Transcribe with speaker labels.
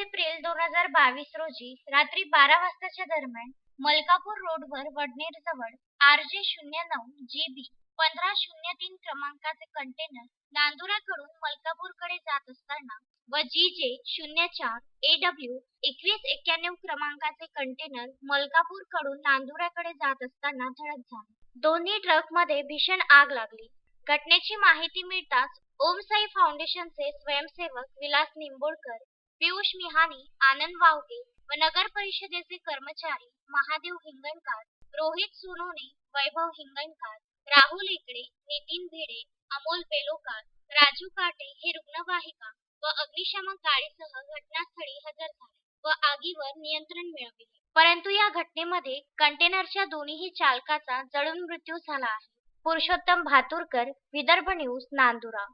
Speaker 1: April दोन हजार बावीस रोजी रात्री बारा वाजताच्या दरम्यान मलकापूर रोडवर वडनेर जवळ आर जे शून्य नऊ जी बी पंधरा शून्य तीन क्रमांकाचे कंटेनर नांदुराकडून मलकापूरकडे जात असताना व जी जे शून्य चार ए डब्ल्यू एकवीस एक्क्याण्णव क्रमांकाचे कंटेनर मलकापूरकडून नांदुराकडे जात असताना धडक झाली. दोन्ही ट्रकमध्ये भीषण आग लागली. घटनेची माहिती मिळताच ओम साई फाउंडेशनचे स्वयंसेवक विलास निंबोडकर पियुष मिहानी आनंद वावगे व नगर परिषदेचे कर्मचारी महादेव हिंगणकार रोहित सोनवणे वैभव हिंगणकार राहुल इकडे नितीन भिडे अमोल बेलोकार राजू काटे हे रुग्णवाहिका व अग्निशमन गाडीसह घटनास्थळी हजर झाले व आगीवर नियंत्रण मिळविले. परंतु या घटनेमध्ये कंटेनरच्या दोन्ही चालकाचा जळून मृत्यू झाला आहे. पुरुषोत्तम भातुरकर विदर्भ न्यूज नांदुरा.